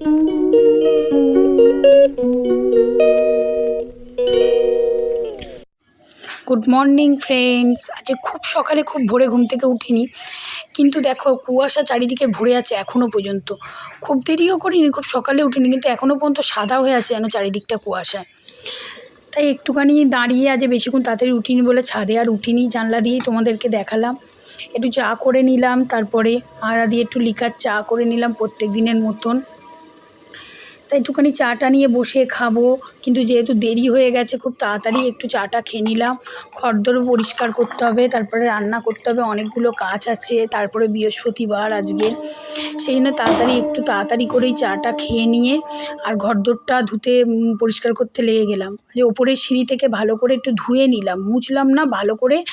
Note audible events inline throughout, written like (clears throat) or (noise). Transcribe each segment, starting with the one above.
Good morning friends আজকে খুব সকালে খুব ভোরে ঘুম থেকে উঠিনি। কিন্তু দেখো, কুয়াশা চারিদিকে ভরে আছে এখনও পর্যন্ত। খুব দেরিও করিনি, খুব সকালে উঠিনি, কিন্তু এখনও পর্যন্ত সাদা হয়ে আছে যেন চারিদিকটা কুয়াশায়। তাই একটুখানি দাঁড়িয়ে আজ বেশিক্ষণ তাড়াতাড়ি উঠিনি বলে ছাদে আর উঠিনি, জানলা দিয়েই তোমাদেরকে দেখালাম। একটু চা করে নিলাম, তারপরে আদা দিয়ে একটু লিকার চা করে নিলাম প্রত্যেক দিনের মতন। তাই একটুখানি চাটা নিয়ে বসে খাব। কিন্তু যেহেতু দেরি হয়ে গেছে, খুব তাড়াতাড়ি একটু চাটা খেয়ে নিলাম। খড়দরও পরিষ্কার করতে হবে, তারপরে রান্না করতে হবে, অনেকগুলো কাজ আছে, তারপরে বৃহস্পতিবার আজকে। সেই জন্য তাড়াতাড়ি একটু তাড়াতাড়ি করেই চাটা খেয়ে নিয়ে আর ঘরদোরটা ধুতে পরিষ্কার করতে লেগে গেলাম। যে ওপরের সিঁড়ি থেকে ভালো করে একটু ধুয়ে নিলাম। মুছলাম না, ভালো করে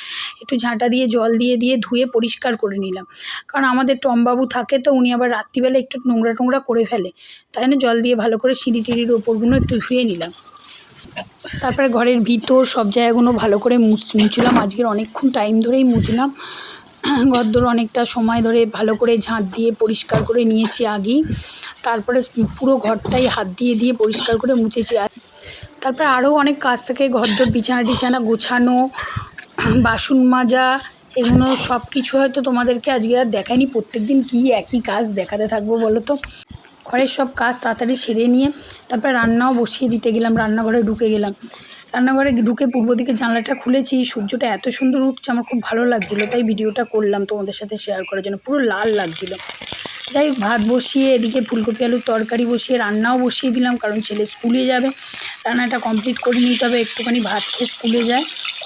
একটু ঝাঁটা দিয়ে, জল দিয়ে দিয়ে ধুয়ে পরিষ্কার করে নিলাম। কারণ আমাদের টমবাবু থাকে তো, উনি আবার রাত্রিবেলা একটু নোংরা টোংরা করে ফেলে। তাই জন্য জল দিয়ে ভালো করে সিঁড়ি টিড়ির ওপরগুলো একটু ধুয়ে নিলাম। তারপরে ঘরের ভিতর সব জায়গাগুলো ভালো করে মুছ, মুছলাম। আজকের অনেকক্ষণ টাইম ধরেই মুছলাম। ঘরদোর অনেকটা সময় ধরে ভালো করে ঝাঁট দিয়ে পরিষ্কার করে নিয়েছি আগেই। তারপরে পুরো ঘরটাই হাত দিয়ে দিয়ে পরিষ্কার করে মুছেছি। আর তারপরে আরও অনেক কাজ থাকে, ঘরদোর বিছানা টিছানা গোছানো বাসন মাজা, এগুলো সব কিছু হয়তো তোমাদেরকে আজকে আর দেখায়নি। প্রত্যেক দিন কী একই কাজ দেখাতে থাকব বলো তো? ঘরের সব কাজ তাড়াতাড়ি সেরে নিয়ে তারপরে রান্নাও বসিয়ে দিতে গেলাম, রান্নাঘরে ঢুকে গেলাম। রান্নাঘরে ঢুকে পূর্ব দিকে জানলাটা খুলেছি, সূর্যটা এত সুন্দর উঠছে, আমার খুব ভালো লাগছিল, তাই ভিডিওটা করলাম তোমাদের সাথে শেয়ার করার জন্য, পুরো লাল লাগছিল। যাই হোক, ভাত বসিয়ে, এদিকে ফুলকপি আলুর তরকারি বসিয়ে, রান্নাও বসিয়ে দিলাম, কারণ ছেলে স্কুলে যাবে। রান্নাটা কমপ্লিট করে নিতে হবে, একটুখানি ভাত খেয়ে স্কুলে যায়।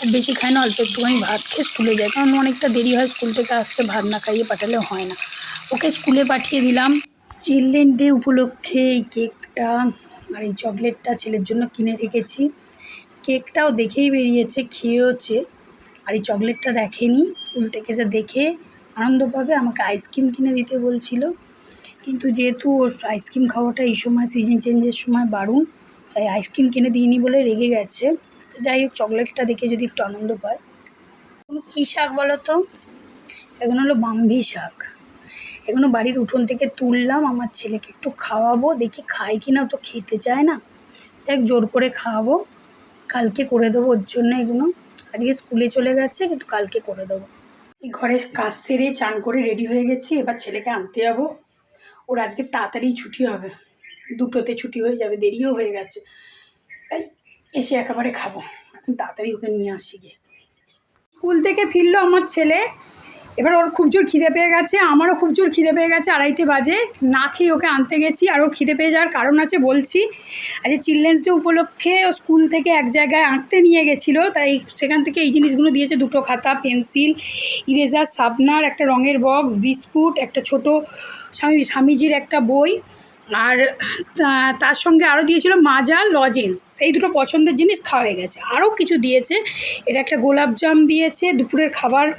বেশি খাই না, অল্প একটুখানি ভাত খেয়ে স্কুলে যায়। কারণ অনেকটা দেরি হয় স্কুল থেকে আসতে, ভাত না খাইয়ে পাঠালে হয় না। ওকে স্কুলে পাঠিয়ে দিলাম। চিলড্রেন ডে উপলক্ষে এই কেকটা আর এই চকলেটটা ছেলের জন্য কিনে রেখেছি। কেকটাও দেখেই বেরিয়েছে, খেয়েওছে। আর এই চকলেটটা দেখেনি, স্কুল থেকে এসে দেখে আনন্দ পাবে। আমাকে আইসক্রিম কিনে দিতে বলছিল। কিন্তু যেহেতু ওর আইসক্রিম খাওয়াটা এই সময়, সিজন চেঞ্জের সময় বারণ, তাই আইসক্রিম কিনে দিইনি বলে রেগে গেছে। যাই হোক, চকলেটটা দেখে যদি একটু আনন্দ পায়। কী শাক বলো তো? এগুলো হলো বাম্বি শাক। এগুলো বাড়ির উঠোন থেকে তুললাম, আমার ছেলেকে একটু খাওয়াবো, দেখি খায় কি না তো খেতে চায় না। এক জোর করে খাওয়াবো। কালকে করে দেবো ওর জন্য এগুলো। আজকে স্কুলে চলে গেছে, কিন্তু কালকে করে দেবো। ঘরের কাজ সেরে চান করে রেডি হয়ে গেছি, এবার ছেলেকে আনতে যাব। ওর আজকে তাড়াতাড়ি ছুটি হবে। দুটোতে ছুটি হয়ে যাবে, দেরিও হয়ে গেছে। তাই এসে একেবারে খাব। এখন তাড়াতাড়ি ওকে নিয়ে আসি গিয়ে। স্কুল থেকে ফিরলো আমার ছেলে। এবার ওর খুব জোর খিদে পেয়ে গেছে। আমারও খুব জোর খিদে পেয়ে গেছে। আড়াইটে বাজে। না খেয়ে ওকে আনতে গেছি। আর ওর খিদে পেয়ে যাওয়ার কারণ আছে বলছি। আজ চিলড্রেন্স ডে উপলক্ষে ও স্কুল থেকে এক জায়গায় আঁকতে নিয়ে গেছিল। তাই সেখান থেকে এই জিনিসগুলো দিয়েছে। দুটো খাতা, পেন্সিল, ইরেজার শার্পনার একটা রঙের বক্স, বিস্কুট, একটা ছোট স্বামী স্বামীজির একটা বই। আর তার সঙ্গে আরও দিয়েছিল মাজা, লজেন্স। সেই দুটো পছন্দের জিনিস খাওয়া হয়ে গেছে। আরও কিছু দিয়েছে। এটা একটা গোলাপজাম দিয়েছে, দুপুরের খাবার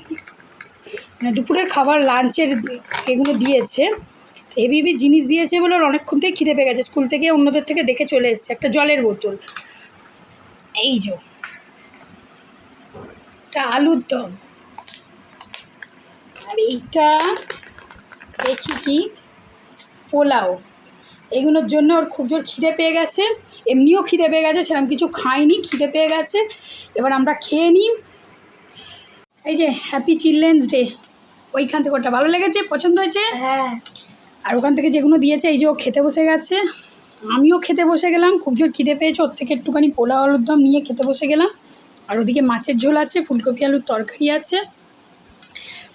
মানে দুপুরের খাবার, লাঞ্চের এগুলো দিয়েছে। হেভি হেভি জিনিস দিয়েছে বলে ওর অনেকক্ষণ থেকে খিদে পেয়ে গেছে। স্কুল থেকে অন্যদের থেকে দেখে চলে এসছে। একটা জলের বোতল। এই যে। এটা আলুর দম। আর এইটা, দেখি কি? পোলাও। এগুলোর জন্য ওর খুব জোর খিদে পেয়ে গেছে। এমনিও খিদে পেয়ে গেছে সেরকম কিছু খাইনি খিদে পেয়ে গেছে। এবার আমরা খেয়ে নিই। এই যে হ্যাপি চিলড্রেন্স ডে ওইখান থেকে ওটা ভালো লেগেছে পছন্দ হয়েছে? হ্যাঁ। আর ওখান থেকে যেগুলো দিয়েছে এই যে ও খেতে বসে গেছে। আমিও খেতে বসে গেলাম খুব জোর খিদে পেয়েছে। ওর থেকে একটুখানি পোলাও আলুর দম নিয়ে খেতে বসে গেলাম। আর ওদিকে মাছের ঝোল আছে ফুলকপি আলুর তরকারি আছে।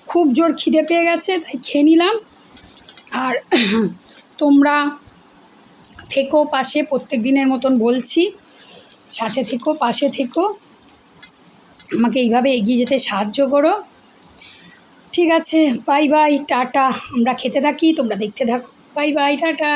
খুব জোর খিদে পেয়ে গেছে তাই খেয়ে নিলাম। আর (clears throat) তোমরা থেকো পাশে প্রত্যেক দিনের মতন বলছি, সাথে থেকো, পাশে থেকো। আমাকে এইভাবে এগিয়ে যেতে সাহায্য করো। ঠিক আছে বাই বাই টাটা। আমরা খেতে থাকি, তোমরা দেখতে থাকো। Bye bye tata.